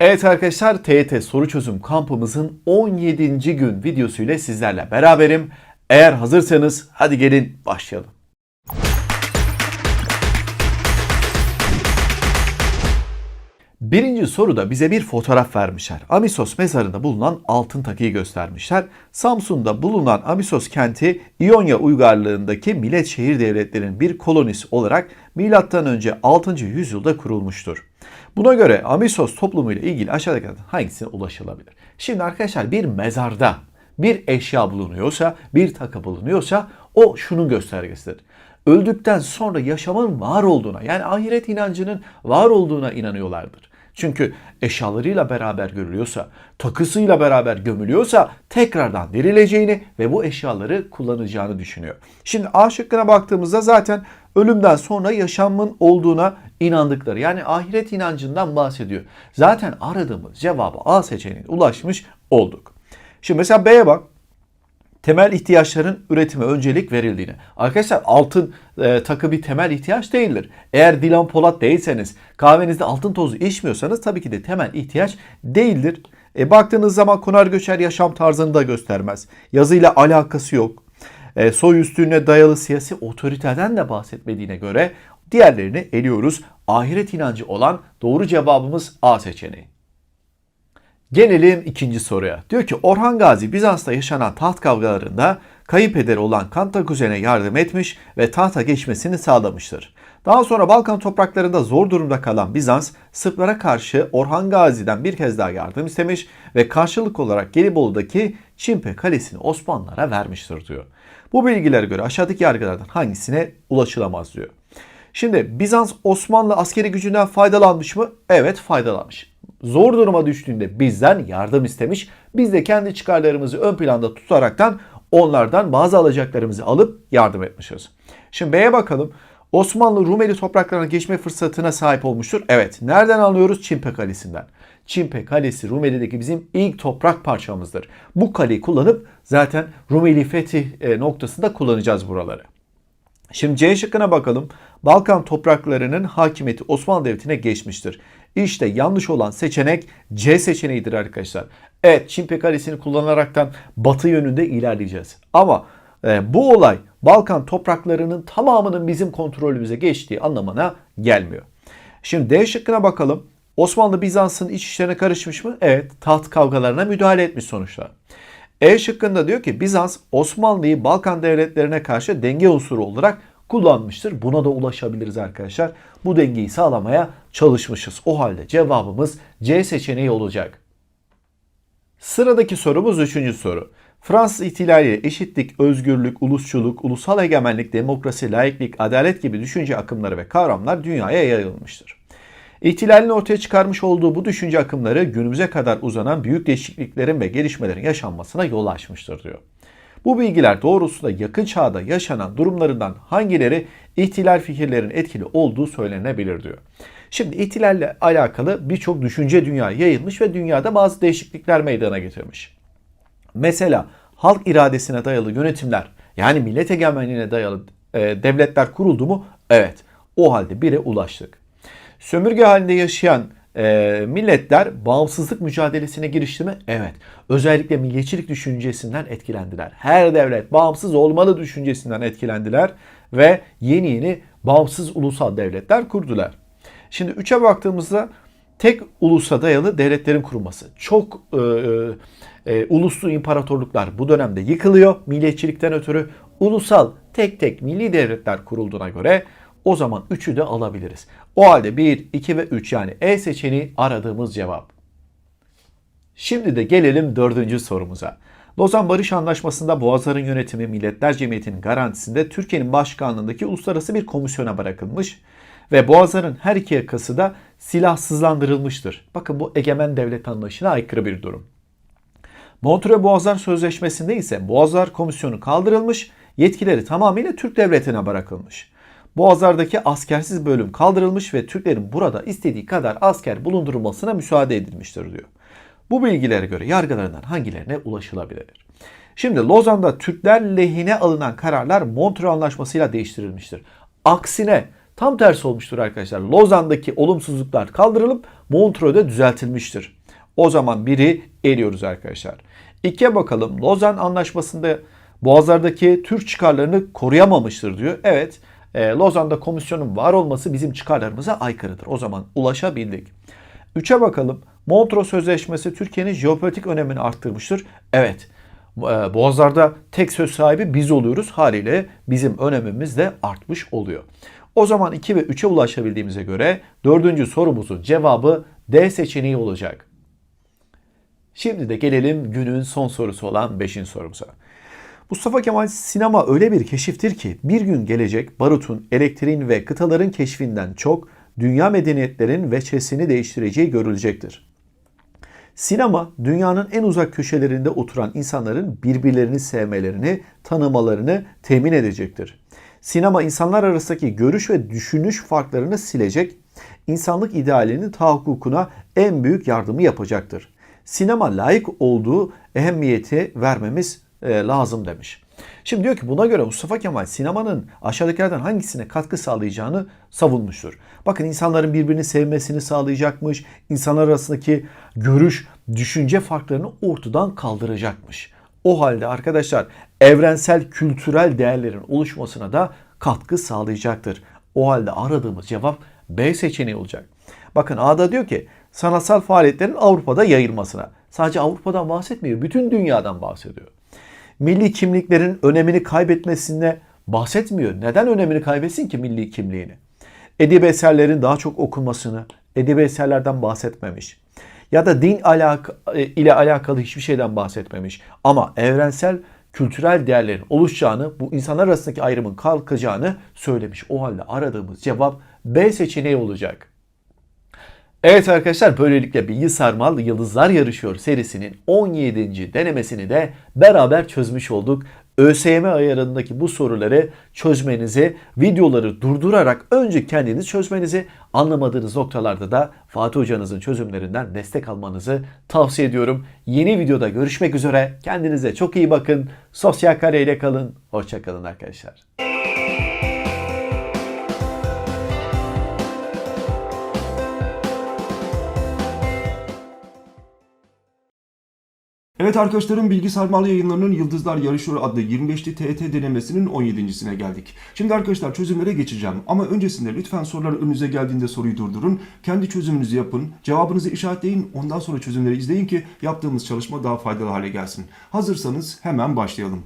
Evet arkadaşlar TYT soru çözüm kampımızın 17. gün videosuyla sizlerle beraberim. Eğer hazırsanız hadi gelin başlayalım. Birinci soruda bize bir fotoğraf vermişler. Amisos mezarında bulunan altın takıyı göstermişler. Samsun'da bulunan Amisos kenti İonya uygarlığındaki millet şehir devletlerinin bir kolonisi olarak M.Ö. 6. yüzyılda kurulmuştur. Buna göre Amisos toplumu ile ilgili aşağıdakilerden hangisine ulaşılabilir? Şimdi arkadaşlar bir mezarda bir eşya bulunuyorsa, bir takı bulunuyorsa o şunun göstergesidir. Öldükten sonra yaşamın var olduğuna yani ahiret inancının var olduğuna inanıyorlardır. Çünkü eşyalarıyla beraber görülüyorsa, takısıyla beraber gömülüyorsa tekrardan dirileceğini ve bu eşyaları kullanacağını düşünüyor. Şimdi A şıkkına baktığımızda zaten ölümden sonra yaşamın olduğuna inandıkları yani ahiret inancından bahsediyor. Zaten aradığımız cevabı A seçeneğine ulaşmış olduk. Şimdi mesela B'ye bak temel ihtiyaçların üretime öncelik verildiğini. Arkadaşlar altın e, takı bir temel ihtiyaç değildir. Eğer Dilan Polat değilseniz, kahvenizde altın tozu içmiyorsanız tabii ki de temel ihtiyaç değildir. E, baktığınız zaman konar göçer yaşam tarzını da göstermez. Yazıyla alakası yok. E, soy üstüne dayalı siyasi otoriteden de bahsetmediğine göre diğerlerini eliyoruz. Ahiret inancı olan doğru cevabımız A seçeneği. Gelelim ikinci soruya. Diyor ki Orhan Gazi Bizans'ta yaşanan taht kavgalarında kayıp ederi olan Kantakuzen'e yardım etmiş ve tahta geçmesini sağlamıştır. Daha sonra Balkan topraklarında zor durumda kalan Bizans, Sırplara karşı Orhan Gazi'den bir kez daha yardım istemiş ve karşılık olarak Gelibolu'daki Çimpe Kalesi'ni Osmanlılara vermiştir diyor. Bu bilgilere göre aşağıdaki yargılardan hangisine ulaşılamaz diyor. Şimdi Bizans Osmanlı askeri gücünden faydalanmış mı? Evet faydalanmış zor duruma düştüğünde bizden yardım istemiş. Biz de kendi çıkarlarımızı ön planda tutaraktan onlardan bazı alacaklarımızı alıp yardım etmişiz. Şimdi B'ye bakalım. Osmanlı Rumeli topraklarına geçme fırsatına sahip olmuştur. Evet. Nereden alıyoruz? Çimpe Kalesi'nden. Çimpe Kalesi Rumeli'deki bizim ilk toprak parçamızdır. Bu kaleyi kullanıp zaten Rumeli fetih e, noktasında kullanacağız buraları. Şimdi C şıkkına bakalım. Balkan topraklarının hakimiyeti Osmanlı Devleti'ne geçmiştir. İşte yanlış olan seçenek C seçeneğidir arkadaşlar. Evet Çin Kalesi'ni kullanaraktan batı yönünde ilerleyeceğiz. Ama e, bu olay Balkan topraklarının tamamının bizim kontrolümüze geçtiği anlamına gelmiyor. Şimdi D şıkkına bakalım. Osmanlı Bizans'ın iç işlerine karışmış mı? Evet. Taht kavgalarına müdahale etmiş sonuçta. E şıkkında diyor ki Bizans Osmanlı'yı Balkan devletlerine karşı denge unsuru olarak kullanmıştır. Buna da ulaşabiliriz arkadaşlar. Bu dengeyi sağlamaya çalışmışız. O halde cevabımız C seçeneği olacak. Sıradaki sorumuz üçüncü soru. Fransız ihtilaliyle eşitlik, özgürlük, ulusçuluk, ulusal egemenlik, demokrasi, laiklik, adalet gibi düşünce akımları ve kavramlar dünyaya yayılmıştır. İhtilalin ortaya çıkarmış olduğu bu düşünce akımları günümüze kadar uzanan büyük değişikliklerin ve gelişmelerin yaşanmasına yol açmıştır diyor. Bu bilgiler doğrultusunda yakın çağda yaşanan durumlarından hangileri ihtilal fikirlerin etkili olduğu söylenebilir diyor. Şimdi ihtilalle alakalı birçok düşünce dünyaya yayılmış ve dünyada bazı değişiklikler meydana getirmiş. Mesela halk iradesine dayalı yönetimler yani millet egemenliğine dayalı e, devletler kuruldu mu? Evet. O halde bire ulaştık. Sömürge halinde yaşayan e, milletler bağımsızlık mücadelesine girişti mi? Evet. Özellikle milliyetçilik düşüncesinden etkilendiler. Her devlet bağımsız olmalı düşüncesinden etkilendiler ve yeni yeni bağımsız ulusal devletler kurdular. Şimdi 3'e baktığımızda tek ulusa dayalı devletlerin kurulması. Çok e, e, uluslu imparatorluklar bu dönemde yıkılıyor. Milliyetçilikten ötürü ulusal tek tek milli devletler kurulduğuna göre o zaman 3'ü de alabiliriz. O halde 1, 2 ve 3 yani E seçeneği aradığımız cevap. Şimdi de gelelim dördüncü sorumuza. Lozan Barış Anlaşması'nda Boğazların yönetimi Milletler Cemiyeti'nin garantisinde Türkiye'nin başkanlığındaki uluslararası bir komisyona bırakılmış ve Boğazların her iki yakası da silahsızlandırılmıştır. Bakın bu egemen devlet anlayışına aykırı bir durum. Montreux Boğazlar Sözleşmesi'nde ise Boğazlar Komisyonu kaldırılmış, yetkileri tamamıyla Türk Devleti'ne bırakılmış. Boğazlardaki askersiz bölüm kaldırılmış ve Türklerin burada istediği kadar asker bulundurulmasına müsaade edilmiştir diyor. Bu bilgilere göre yargılarından hangilerine ulaşılabilir? Şimdi Lozan'da Türkler lehine alınan kararlar Montreux Anlaşması'yla değiştirilmiştir. Aksine Tam tersi olmuştur arkadaşlar. Lozan'daki olumsuzluklar kaldırılıp Montreux'da düzeltilmiştir. O zaman biri eliyoruz arkadaşlar. İkiye bakalım. Lozan Anlaşması'nda Boğazlardaki Türk çıkarlarını koruyamamıştır diyor. Evet, e, Lozan'da komisyonun var olması bizim çıkarlarımıza aykırıdır. O zaman ulaşabildik. Üçe bakalım. Montreux Sözleşmesi Türkiye'nin jeopolitik önemini arttırmıştır. Evet, e, Boğazlarda tek söz sahibi biz oluyoruz. Haliyle bizim önemimiz de artmış oluyor. O zaman 2 ve 3'e ulaşabildiğimize göre dördüncü sorumuzun cevabı D seçeneği olacak. Şimdi de gelelim günün son sorusu olan 5. sorumuza. Mustafa Kemal sinema öyle bir keşiftir ki bir gün gelecek barutun, elektriğin ve kıtaların keşfinden çok dünya medeniyetlerin veçesini değiştireceği görülecektir. Sinema dünyanın en uzak köşelerinde oturan insanların birbirlerini sevmelerini, tanımalarını temin edecektir. Sinema insanlar arasındaki görüş ve düşünüş farklarını silecek, insanlık idealinin tahakkukuna en büyük yardımı yapacaktır. Sinema layık olduğu ehemmiyeti vermemiz e, lazım demiş. Şimdi diyor ki buna göre Mustafa Kemal sinemanın aşağıdakilerden hangisine katkı sağlayacağını savunmuştur. Bakın insanların birbirini sevmesini sağlayacakmış, insanlar arasındaki görüş, düşünce farklarını ortadan kaldıracakmış. O halde arkadaşlar evrensel kültürel değerlerin oluşmasına da katkı sağlayacaktır. O halde aradığımız cevap B seçeneği olacak. Bakın A'da diyor ki sanatsal faaliyetlerin Avrupa'da yayılmasına. Sadece Avrupa'dan bahsetmiyor, bütün dünyadan bahsediyor. Milli kimliklerin önemini kaybetmesine bahsetmiyor. Neden önemini kaybetsin ki milli kimliğini? Edebi eserlerin daha çok okunmasını, edebi eserlerden bahsetmemiş. Ya da din alaka, e, ile alakalı hiçbir şeyden bahsetmemiş. Ama evrensel kültürel değerlerin oluşacağını, bu insanlar arasındaki ayrımın kalkacağını söylemiş. O halde aradığımız cevap B seçeneği olacak. Evet arkadaşlar böylelikle Bilgi Sarmal Yıldızlar Yarışıyor serisinin 17. denemesini de beraber çözmüş olduk. ÖSYM ayarındaki bu soruları çözmenizi, videoları durdurarak önce kendiniz çözmenizi, anlamadığınız noktalarda da Fatih Hocanızın çözümlerinden destek almanızı tavsiye ediyorum. Yeni videoda görüşmek üzere. Kendinize çok iyi bakın. Sosyal kareyle kalın. Hoşçakalın arkadaşlar. Evet arkadaşlarım Bilgi Sarmal yayınlarının Yıldızlar Yarışıyor adlı 25'li TET denemesinin 17.sine geldik. Şimdi arkadaşlar çözümlere geçeceğim ama öncesinde lütfen sorular önünüze geldiğinde soruyu durdurun. Kendi çözümünüzü yapın, cevabınızı işaretleyin, ondan sonra çözümleri izleyin ki yaptığımız çalışma daha faydalı hale gelsin. Hazırsanız hemen başlayalım.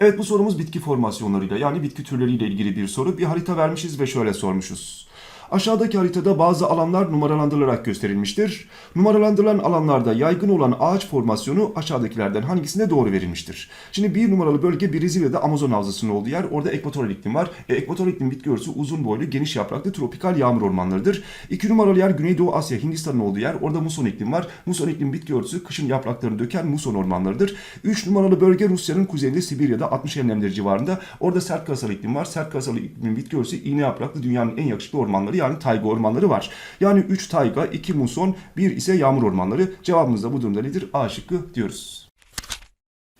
Evet bu sorumuz bitki formasyonlarıyla yani bitki türleriyle ilgili bir soru. Bir harita vermişiz ve şöyle sormuşuz. Aşağıdaki haritada bazı alanlar numaralandırılarak gösterilmiştir. Numaralandırılan alanlarda yaygın olan ağaç formasyonu aşağıdakilerden hangisine doğru verilmiştir? Şimdi bir numaralı bölge Brezilya'da Amazon havzasının olduğu yer. Orada ekvatoral iklim var. E, ekvatoral iklim bitki örtüsü uzun boylu, geniş yapraklı tropikal yağmur ormanlarıdır. İki numaralı yer Güneydoğu Asya, Hindistan'ın olduğu yer. Orada muson iklim var. Muson iklim bitki örtüsü kışın yapraklarını döken muson ormanlarıdır. Üç numaralı bölge Rusya'nın kuzeyinde Sibirya'da 60 enlemleri civarında. Orada sert karasal iklim var. Sert karasal iklim bitki örtüsü iğne yapraklı dünyanın en yakışıklı ormanları yani tayga ormanları var. Yani 3 tayga, 2 muson, 1 ise yağmur ormanları. Cevabımız da bu durumda nedir? A şıkkı diyoruz.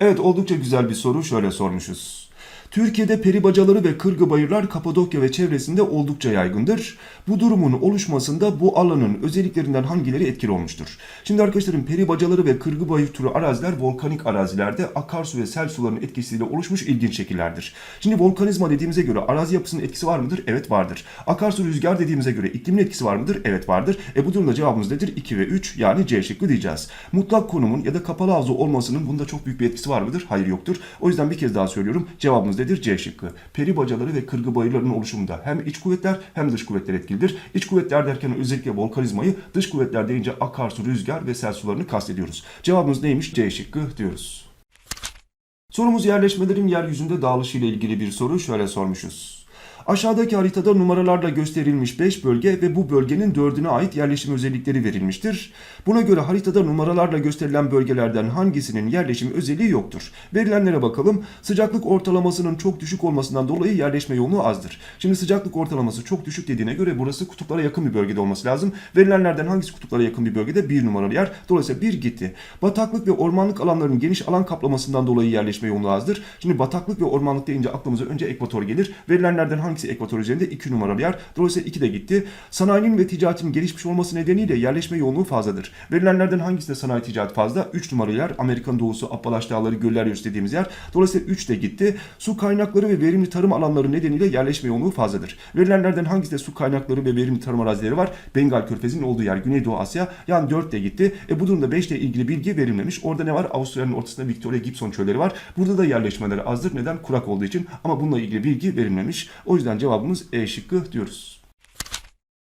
Evet oldukça güzel bir soru. Şöyle sormuşuz. Türkiye'de peri bacaları ve kırgı bayırlar Kapadokya ve çevresinde oldukça yaygındır. Bu durumun oluşmasında bu alanın özelliklerinden hangileri etkili olmuştur? Şimdi arkadaşlarım peri bacaları ve kırgı bayır türü araziler volkanik arazilerde akarsu ve sel sularının etkisiyle oluşmuş ilginç şekillerdir. Şimdi volkanizma dediğimize göre arazi yapısının etkisi var mıdır? Evet vardır. Akarsu rüzgar dediğimize göre iklimin etkisi var mıdır? Evet vardır. E bu durumda cevabımız nedir? 2 ve 3 yani C şıkkı diyeceğiz. Mutlak konumun ya da kapalı havza olmasının bunda çok büyük bir etkisi var mıdır? Hayır yoktur. O yüzden bir kez daha söylüyorum. Cevabımız nedir? C şıkkı. Peri bacaları ve kırgı bayırlarının oluşumunda hem iç kuvvetler hem dış kuvvetler etkilidir. İç kuvvetler derken özellikle volkanizmayı, dış kuvvetler deyince akarsu, rüzgar ve sel sularını kastediyoruz. Cevabımız neymiş? C şıkkı diyoruz. Sorumuz yerleşmelerin yeryüzünde dağılışı ile ilgili bir soru. Şöyle sormuşuz. Aşağıdaki haritada numaralarla gösterilmiş 5 bölge ve bu bölgenin 4'üne ait yerleşim özellikleri verilmiştir. Buna göre haritada numaralarla gösterilen bölgelerden hangisinin yerleşim özelliği yoktur? Verilenlere bakalım. Sıcaklık ortalamasının çok düşük olmasından dolayı yerleşme yoğunluğu azdır. Şimdi sıcaklık ortalaması çok düşük dediğine göre burası kutuplara yakın bir bölgede olması lazım. Verilenlerden hangisi kutuplara yakın bir bölgede? 1 numaralı yer. Dolayısıyla 1 gitti. Bataklık ve ormanlık alanların geniş alan kaplamasından dolayı yerleşme yoğunluğu azdır. Şimdi bataklık ve ormanlık deyince aklımıza önce ekvator gelir. Verilenlerden hangisi hangisi ekvator üzerinde? 2 numaralı yer. Dolayısıyla 2 de gitti. Sanayinin ve ticaretin gelişmiş olması nedeniyle yerleşme yoğunluğu fazladır. Verilenlerden hangisinde sanayi ticaret fazla? 3 numaralı yer. Amerika'nın doğusu, Appalaç Dağları, göller yörüsü dediğimiz yer. Dolayısıyla 3 de gitti. Su kaynakları ve verimli tarım alanları nedeniyle yerleşme yoğunluğu fazladır. Verilenlerden hangisinde su kaynakları ve verimli tarım arazileri var? Bengal Körfezi'nin olduğu yer Güneydoğu Asya. Yani 4 de gitti. E bu durumda 5 ile ilgili bilgi verilmemiş. Orada ne var? Avustralya'nın ortasında Victoria Gibson çölleri var. Burada da yerleşmeleri azdır. Neden? Kurak olduğu için. Ama bununla ilgili bilgi verilmemiş. O yüzden cevabımız E şıkkı diyoruz.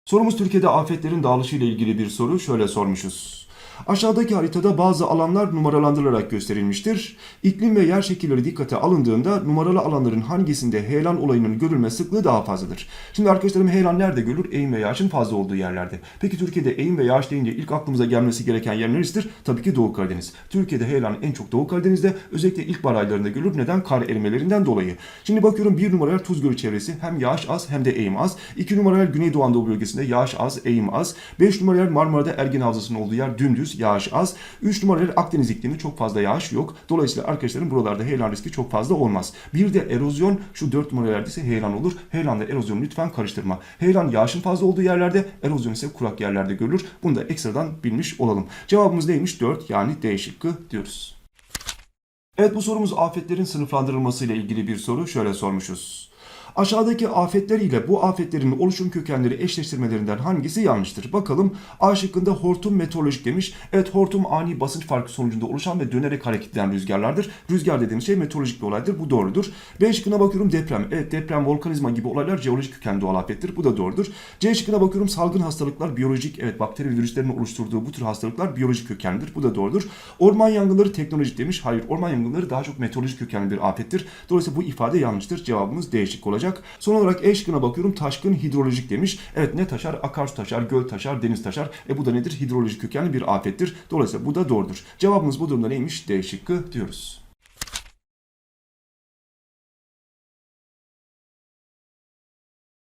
Sorumuz Türkiye'de afetlerin dağılışı ile ilgili bir soru. Şöyle sormuşuz. Aşağıdaki haritada bazı alanlar numaralandırılarak gösterilmiştir. İklim ve yer şekilleri dikkate alındığında numaralı alanların hangisinde heyelan olayının görülme sıklığı daha fazladır? Şimdi arkadaşlarım heyelan nerede görülür? Eğim ve yağışın fazla olduğu yerlerde. Peki Türkiye'de eğim ve yağış deyince ilk aklımıza gelmesi gereken yer neresidir? Tabii ki Doğu Karadeniz. Türkiye'de heyelan en çok Doğu Karadeniz'de özellikle ilkbahar aylarında görülür. Neden? Kar erimelerinden dolayı. Şimdi bakıyorum bir numaralar Tuz Gölü çevresi hem yağış az hem de eğim az. İki numaralar Güneydoğu Anadolu bölgesinde yağış az, eğim az. Beş numaralar Marmara'da Ergen Havzası'nın olduğu yer dümdüz, yağış az. Üç numaralar Akdeniz iklimi çok fazla yağış yok. Dolayısıyla arkadaşlarım buralarda heyelan riski çok fazla olmaz. Bir de erozyon şu dört numaralarda ise heyelan olur. Heyelanla erozyonu lütfen karıştırma. Heyelan yağışın fazla olduğu yerlerde, erozyon ise kurak yerlerde görülür. Bunu da ekstradan bilmiş olalım. Cevabımız neymiş? 4 yani D şıkkı diyoruz. Evet bu sorumuz afetlerin sınıflandırılması ile ilgili bir soru. Şöyle sormuşuz. Aşağıdaki afetler ile bu afetlerin oluşum kökenleri eşleştirmelerinden hangisi yanlıştır? Bakalım A şıkkında hortum meteorolojik demiş. Evet hortum ani basınç farkı sonucunda oluşan ve dönerek hareket eden rüzgarlardır. Rüzgar dediğimiz şey meteorolojik bir olaydır. Bu doğrudur. B şıkkına bakıyorum deprem. Evet deprem, volkanizma gibi olaylar jeolojik kökenli doğal afettir. Bu da doğrudur. C şıkkına bakıyorum salgın hastalıklar biyolojik. Evet bakteri ve virüslerin oluşturduğu bu tür hastalıklar biyolojik kökenlidir. Bu da doğrudur. Orman yangınları teknolojik demiş. Hayır orman yangınları daha çok meteorolojik kökenli bir afettir. Dolayısıyla bu ifade yanlıştır. Cevabımız D şıkkı olacak. Son olarak E şıkkına bakıyorum taşkın hidrolojik demiş. Evet ne taşar? Akarsu taşar, göl taşar, deniz taşar. E bu da nedir? Hidrolojik kökenli bir afettir. Dolayısıyla bu da doğrudur. Cevabımız bu durumda neymiş? D şıkkı diyoruz.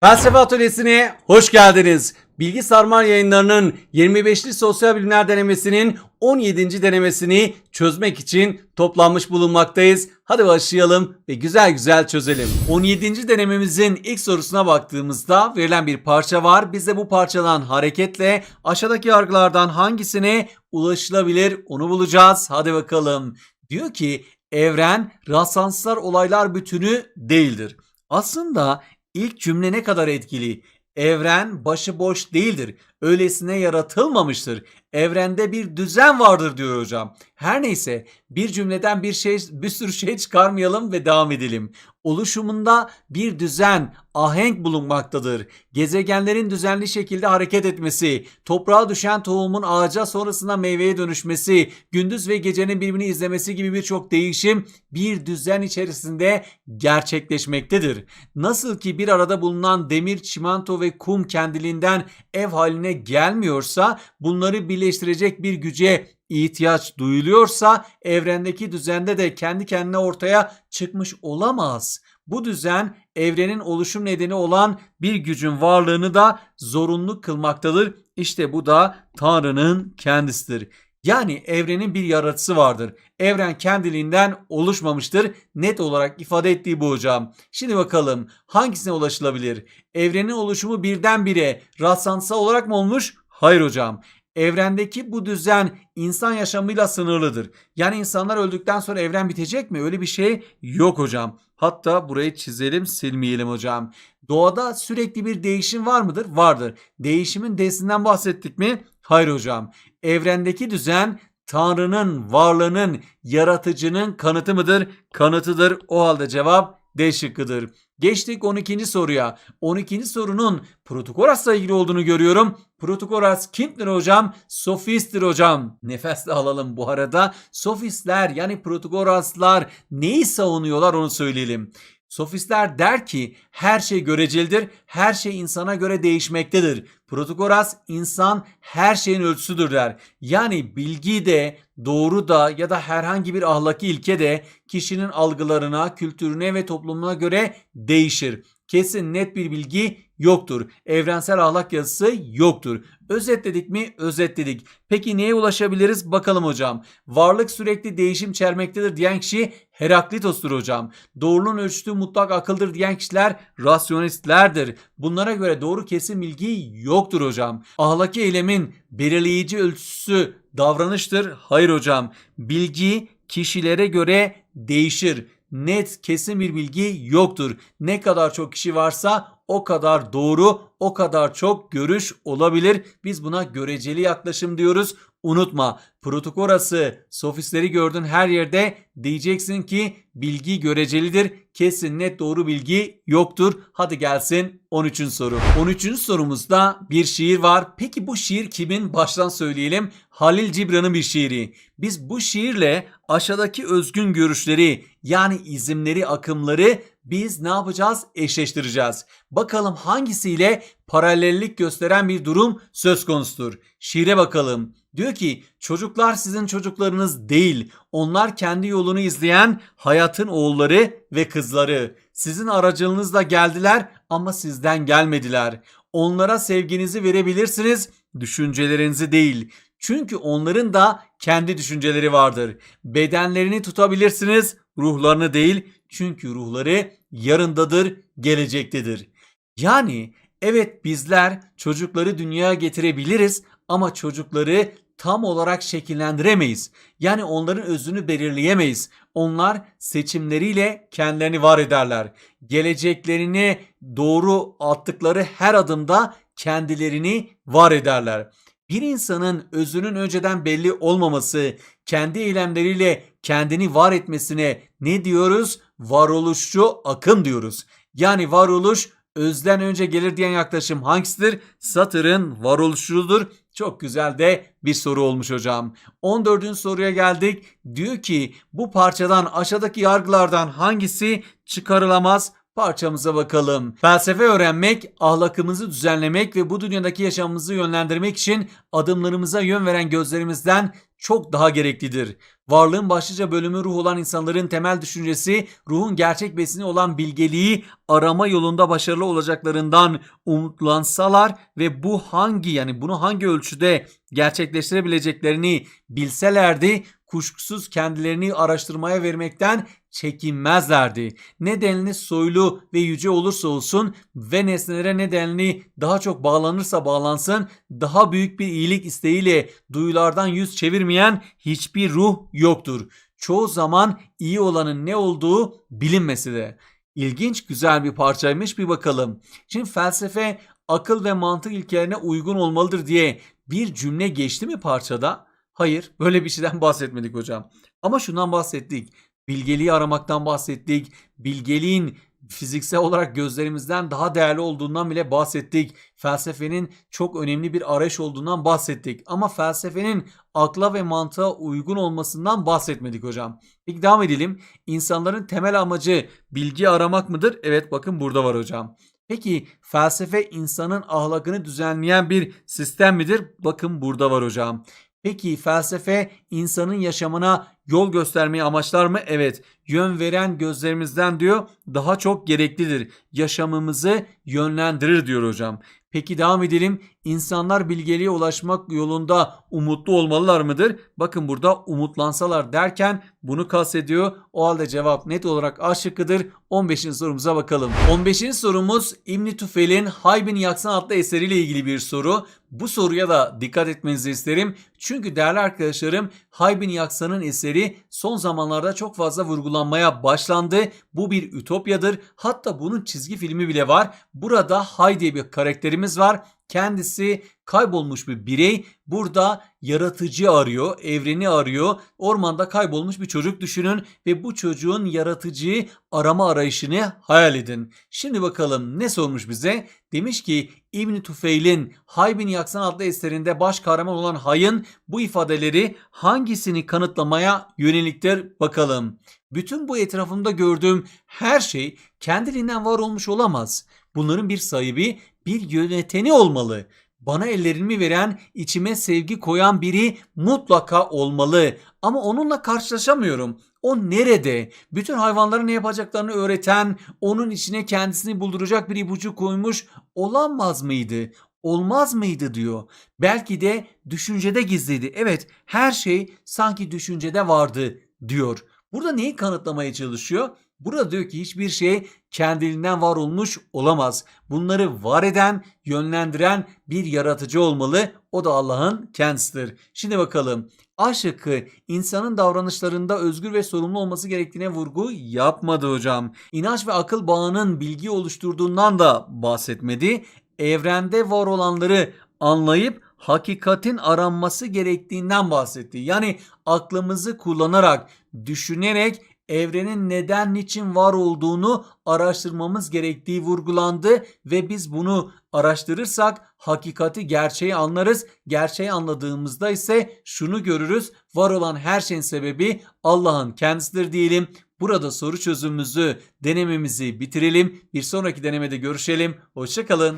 Felsefe Atölyesi'ne hoş geldiniz. Bilgi Sarmal yayınlarının 25'li sosyal bilimler denemesinin 17. denemesini çözmek için toplanmış bulunmaktayız. Hadi başlayalım ve güzel güzel çözelim. 17. denememizin ilk sorusuna baktığımızda verilen bir parça var. Biz de bu parçadan hareketle aşağıdaki yargılardan hangisine ulaşılabilir onu bulacağız. Hadi bakalım. Diyor ki evren rastlantılar olaylar bütünü değildir. Aslında İlk cümle ne kadar etkili? Evren başıboş değildir. Öylesine yaratılmamıştır. Evrende bir düzen vardır diyor hocam. Her neyse bir cümleden bir şey bir sürü şey çıkarmayalım ve devam edelim. Oluşumunda bir düzen, ahenk bulunmaktadır. Gezegenlerin düzenli şekilde hareket etmesi, toprağa düşen tohumun ağaca sonrasında meyveye dönüşmesi, gündüz ve gecenin birbirini izlemesi gibi birçok değişim bir düzen içerisinde gerçekleşmektedir. Nasıl ki bir arada bulunan demir, çimento ve kum kendiliğinden ev haline gelmiyorsa bunları birleştirecek bir güce ihtiyaç duyuluyorsa evrendeki düzende de kendi kendine ortaya çıkmış olamaz. Bu düzen evrenin oluşum nedeni olan bir gücün varlığını da zorunlu kılmaktadır. İşte bu da Tanrı'nın kendisidir. Yani evrenin bir yaratıcısı vardır. Evren kendiliğinden oluşmamıştır. Net olarak ifade ettiği bu hocam. Şimdi bakalım hangisine ulaşılabilir? Evrenin oluşumu birdenbire rastlantısal olarak mı olmuş? Hayır hocam. Evrendeki bu düzen insan yaşamıyla sınırlıdır. Yani insanlar öldükten sonra evren bitecek mi? Öyle bir şey yok hocam. Hatta burayı çizelim silmeyelim hocam. Doğada sürekli bir değişim var mıdır? Vardır. Değişimin D'sinden bahsettik mi? Hayır hocam. Evrendeki düzen Tanrı'nın varlığının, yaratıcının kanıtı mıdır? Kanıtıdır. O halde cevap D şıkkıdır. Geçtik 12. soruya. 12. sorunun Protakoras'la ilgili olduğunu görüyorum. Protagoras kimdir hocam? Sofisttir hocam. Nefes de alalım bu arada. Sofistler yani Protagoraslar neyi savunuyorlar onu söyleyelim. Sofistler der ki her şey görecelidir, her şey insana göre değişmektedir. Protagoras insan her şeyin ölçüsüdür der. Yani bilgi de, doğru da ya da herhangi bir ahlaki ilke de kişinin algılarına, kültürüne ve toplumuna göre değişir. Kesin net bir bilgi Yoktur. Evrensel ahlak yazısı yoktur. Özetledik mi? Özetledik. Peki neye ulaşabiliriz? Bakalım hocam. Varlık sürekli değişim çermektedir diyen kişi Heraklitos'tur hocam. Doğruluğun ölçütü mutlak akıldır diyen kişiler rasyonistlerdir. Bunlara göre doğru kesin bilgi yoktur hocam. Ahlaki eylemin belirleyici ölçüsü davranıştır. Hayır hocam. Bilgi kişilere göre değişir. Net kesin bir bilgi yoktur. Ne kadar çok kişi varsa o kadar doğru, o kadar çok görüş olabilir. Biz buna göreceli yaklaşım diyoruz. Unutma protokorası sofistleri gördün her yerde diyeceksin ki bilgi görecelidir. Kesin net doğru bilgi yoktur. Hadi gelsin 13. soru. 13. sorumuzda bir şiir var. Peki bu şiir kimin? Baştan söyleyelim. Halil Cibran'ın bir şiiri. Biz bu şiirle aşağıdaki özgün görüşleri yani izimleri, akımları biz ne yapacağız? Eşleştireceğiz. Bakalım hangisiyle paralellik gösteren bir durum söz konusudur. Şiire bakalım. Diyor ki çocuklar sizin çocuklarınız değil. Onlar kendi yolunu izleyen hayatın oğulları ve kızları. Sizin aracılığınızla geldiler ama sizden gelmediler. Onlara sevginizi verebilirsiniz, düşüncelerinizi değil. Çünkü onların da kendi düşünceleri vardır. Bedenlerini tutabilirsiniz, ruhlarını değil. Çünkü ruhları yarındadır, gelecektedir. Yani evet bizler çocukları dünyaya getirebiliriz ama çocukları tam olarak şekillendiremeyiz. Yani onların özünü belirleyemeyiz. Onlar seçimleriyle kendilerini var ederler. Geleceklerini doğru attıkları her adımda kendilerini var ederler. Bir insanın özünün önceden belli olmaması, kendi eylemleriyle kendini var etmesine ne diyoruz? Varoluşçu akım diyoruz. Yani varoluş özden önce gelir diyen yaklaşım hangisidir? Satır'ın varoluşçudur. Çok güzel de bir soru olmuş hocam. 14. soruya geldik. Diyor ki bu parçadan aşağıdaki yargılardan hangisi çıkarılamaz? Parçamıza bakalım. Felsefe öğrenmek, ahlakımızı düzenlemek ve bu dünyadaki yaşamımızı yönlendirmek için adımlarımıza yön veren gözlerimizden çok daha gereklidir. Varlığın başlıca bölümü ruh olan insanların temel düşüncesi, ruhun gerçek besini olan bilgeliği arama yolunda başarılı olacaklarından umutlansalar ve bu hangi yani bunu hangi ölçüde gerçekleştirebileceklerini bilselerdi kuşkusuz kendilerini araştırmaya vermekten çekinmezlerdi. Nedenli soylu ve yüce olursa olsun ve nesnelere nedenli daha çok bağlanırsa bağlansın daha büyük bir iyilik isteğiyle duyulardan yüz çevirmeyen hiçbir ruh yoktur. Çoğu zaman iyi olanın ne olduğu bilinmesi de. İlginç güzel bir parçaymış bir bakalım. Şimdi felsefe akıl ve mantık ilkelerine uygun olmalıdır diye bir cümle geçti mi parçada? Hayır böyle bir şeyden bahsetmedik hocam. Ama şundan bahsettik. Bilgeliği aramaktan bahsettik. Bilgeliğin fiziksel olarak gözlerimizden daha değerli olduğundan bile bahsettik. Felsefenin çok önemli bir arayış olduğundan bahsettik. Ama felsefenin akla ve mantığa uygun olmasından bahsetmedik hocam. Peki devam edelim. İnsanların temel amacı bilgi aramak mıdır? Evet bakın burada var hocam. Peki felsefe insanın ahlakını düzenleyen bir sistem midir? Bakın burada var hocam. Peki felsefe insanın yaşamına yol göstermeyi amaçlar mı? Evet. Yön veren gözlerimizden diyor daha çok gereklidir. Yaşamımızı yönlendirir diyor hocam. Peki devam edelim. İnsanlar bilgeliğe ulaşmak yolunda umutlu olmalılar mıdır? Bakın burada umutlansalar derken bunu kastediyor. O halde cevap net olarak A şıkkıdır. 15. sorumuza bakalım. 15. sorumuz İbn Tüfel'in Haybin Yaksan adlı eseriyle ilgili bir soru. Bu soruya da dikkat etmenizi isterim. Çünkü değerli arkadaşlarım Haybin Yaksan'ın eseri son zamanlarda çok fazla vurgulanmaya başlandı. Bu bir ütopyadır. Hatta bunun çizgi filmi bile var. Burada Hay diye bir karakterimiz var. Kendisi kaybolmuş bir birey. Burada yaratıcı arıyor, evreni arıyor. Ormanda kaybolmuş bir çocuk düşünün ve bu çocuğun yaratıcıyı arama arayışını hayal edin. Şimdi bakalım ne sormuş bize? Demiş ki İbn Tufeil'in Hay bin Yaksan adlı eserinde baş kahraman olan Hay'ın bu ifadeleri hangisini kanıtlamaya yöneliktir bakalım. Bütün bu etrafımda gördüğüm her şey kendiliğinden var olmuş olamaz. Bunların bir sahibi, bir yöneteni olmalı. Bana ellerimi veren, içime sevgi koyan biri mutlaka olmalı. Ama onunla karşılaşamıyorum. O nerede? Bütün hayvanların ne yapacaklarını öğreten, onun içine kendisini bulduracak bir ipucu koymuş olamaz mıydı? Olmaz mıydı diyor. Belki de düşüncede gizliydi. Evet, her şey sanki düşüncede vardı diyor. Burada neyi kanıtlamaya çalışıyor? Burada diyor ki hiçbir şey kendiliğinden var olmuş olamaz. Bunları var eden, yönlendiren bir yaratıcı olmalı. O da Allah'ın kendisidir. Şimdi bakalım. A şıkkı insanın davranışlarında özgür ve sorumlu olması gerektiğine vurgu yapmadı hocam. İnanç ve akıl bağının bilgi oluşturduğundan da bahsetmedi. Evrende var olanları anlayıp hakikatin aranması gerektiğinden bahsetti. Yani aklımızı kullanarak, düşünerek evrenin neden niçin var olduğunu araştırmamız gerektiği vurgulandı ve biz bunu araştırırsak hakikati gerçeği anlarız. Gerçeği anladığımızda ise şunu görürüz. Var olan her şeyin sebebi Allah'ın kendisidir diyelim. Burada soru çözümümüzü, denememizi bitirelim. Bir sonraki denemede görüşelim. Hoşçakalın.